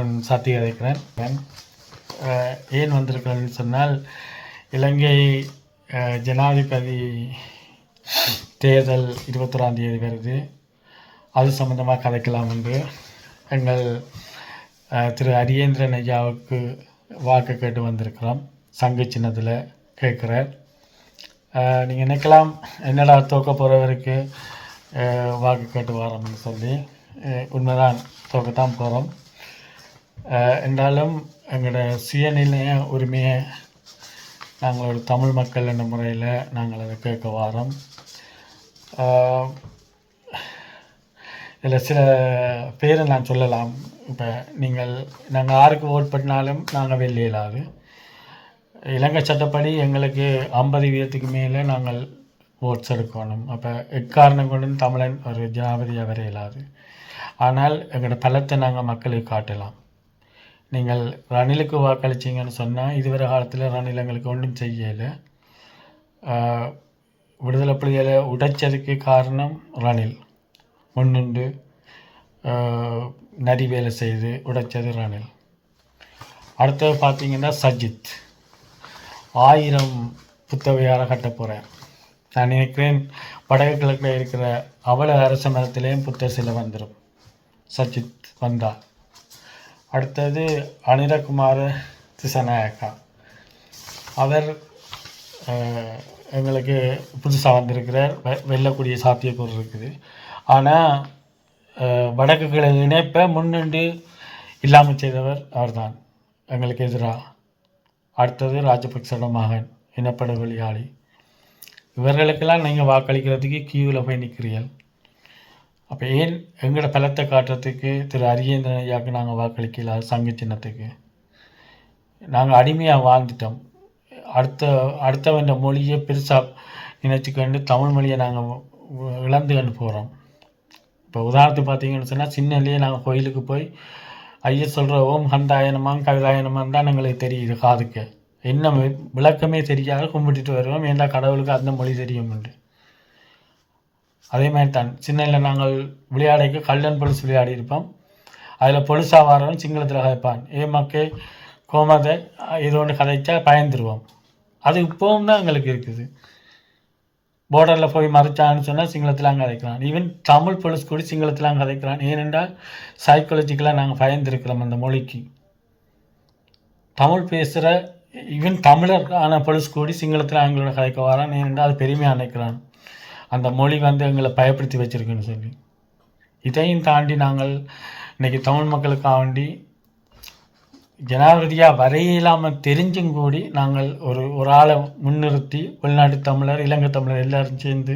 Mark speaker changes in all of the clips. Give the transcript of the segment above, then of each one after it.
Speaker 1: நான் சாத்தி கதைக்கிறேன் ஏன் வந்திருக்கிறேன்னு சொன்னால் இலங்கை ஜனாதிபதி தேர்தல் இருபத்தொராம் தேதி வருது. அது சம்பந்தமாக கதைக்கலாம் என்று எங்கள் திரு அரியேந்திரன் ஐயாவுக்கு வாக்கு கேட்டு வந்திருக்கிறோம். சங்கு சின்னத்தில் கேட்குறார். நீங்கள் நினைக்கலாம் என்னடா தோக்க போகிறவருக்கு வாக்கு கேட்டு வரோம்னு சொல்லி உண்மைதான் தோக்கத்தான் போகிறோம் என்றாலும் எங்களோட சுயநிலைய உரிமையை நாங்கள் ஒரு தமிழ் மக்கள் என்ற முறையில் நாங்கள் அதை கேட்க வாரோம். இதில் சில பேரை நான் சொல்லலாம். இப்போ நீங்கள் நாங்கள் யாருக்கு ஓட் பண்ணாலும் நாங்கள் வெளியே இலங்கை சட்டப்படி எங்களுக்கு ஐம்பது வீதத்துக்கு மேலே நாங்கள் ஓட்ஸ் எடுக்கணும். அப்போ எக்காரணம் கொண்டும் தமிழன் ஒரு ஜனாபதியாக வரையலாது ஆனால் எங்களோட பலத்தை நாங்கள் மக்களுக்கு காட்டலாம். நீங்கள் ரணிலுக்கு வாக்களிச்சிங்கன்னு சொன்னால் இதுவரை காலத்தில் ரணில் எங்களுக்கு ஒன்றும் செய்யலை. விடுதலை புலிகளை உடைச்சதுக்கு காரணம் ரணில். முன்னின்று நரி வேலை செய்து உடைச்சது ரணில். அடுத்தது பார்த்தீங்கன்னா சஜித். ஆயிரம் புத்தவையார கட்ட போகிறேன் நான் நினைக்கிறேன் வடக்கு கிழக்கில் இருக்கிற அவல அரச மரத்திலேயும் புத்த சிலை வந்துடும் சஜித் வந்தா அடுத்தது அனிரகுமார திசநாயக்கா. அவர் எங்களுக்கு புதுசாக வந்திருக்கிறார். வெ- வெல்லக்கூடிய சாத்தியக்கூறு இருக்குது. ஆனால் வடக்கு இணைப்பை முன்னின்று இல்லாமல் செய்தவர் அவர்தான். எங்களுக்கு எதிராக. அடுத்தது ராஜபக்சோட மகன் இனப்பட இவர்களுக்கெல்லாம் நீங்கள் வாக்களிக்கிறதுக்கு கியூவில் போய் நிற்கிறீர்கள் அப்போ ஏன் எங்களோட பலத்தை காட்டுறதுக்கு திரு அரியேந்திரன் ஐயாவுக்கு நாங்கள் வாக்களிக்கல சங்க சின்னத்துக்கு? நாங்கள் அடிமையாக வாழ்ந்துட்டோம். அடுத்த அடுத்தவன் மொழியை பெருசாக நினச்சிக்கொண்டு தமிழ் மொழியை நாங்கள் இழந்துக்கொண்டு போகிறோம் இப்போ உதாரணத்துக்கு பார்த்தீங்கன்னு சொன்னால் சின்னலேயே நாங்கள் கோயிலுக்கு போய் ஐயா சொல்கிற ஓம் ஹந்தாயனமாம் கவிதாயனமாம் தான் எங்களுக்கு தெரியுது காதுக்கு. என்ன விளக்கமே தெரியாது கும்பிட்டுட்டு வருவோம். ஏன்டா கடவுளுக்கு அந்த மொழி தெரியும் என்று அதே மாதிரி தான் சின்னல நாங்கள் விளையாடைக்கு கல்லன் பொலிஸ் விளையாடி இருப்போம். அதில் பொலிசாக வரவன் சிங்களத்தில் கதைப்பான் ஏ மக்கே கோமதை இது ஒன்று கதைச்சா பயந்துருவோம். அது இப்போவும் தான் எங்களுக்கு இருக்குது. பார்டரில் போய் மறைச்சான்னு சொன்னால் சிங்களத்திலாம் கதைக்கிறான் ஈவன் தமிழ் போலீஸ் கூட சிங்களத்திலாம் கதைக்கிறான் ஏனென்றால் சைக்காலஜிக்கலாக நாங்கள் பயந்துருக்கிறோம் அந்த மொழிக்கு. தமிழ் பேசுகிற ஈவன் தமிழர் ஆன போலீஸ் கூடி சிங்களத்தில் எங்களோட கதைக்க வரான். ஏனென்றால் அது பெருமையாக நினைக்கிறான். அந்த மொழி வந்து எங்களை பயப்படுத்தி வச்சுருக்குன்னு சொல்லி. இதையும் தாண்டி நாங்கள் இன்னைக்கு தமிழ் மக்களுக்காக வேண்டி ஜனாதிபதியாக வரையில்லாமல் தெரிஞ்சும் கூடி நாங்கள் ஒரு ஒரு ஆளை முன்னிறுத்தி வெளிநாட்டு தமிழர் இலங்கை தமிழர் எல்லோரும் சேர்ந்து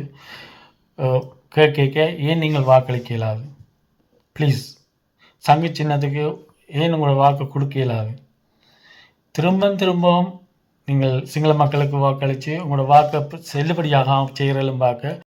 Speaker 1: கேட்க கேட்க ஏன் நீங்கள் வாக்களிக்க இயலாது ப்ளீஸ் சங்க சின்னத்துக்கு ஏன் உங்களோட வாக்கு கொடுக்க இயலாது திரும்ப திரும்பவும் நீங்கள் சிங்கள மக்களுக்கு வாக்களித்து உங்களோட வாக்கை செல்லுபடியாக செய்கிறலும் பார்க்க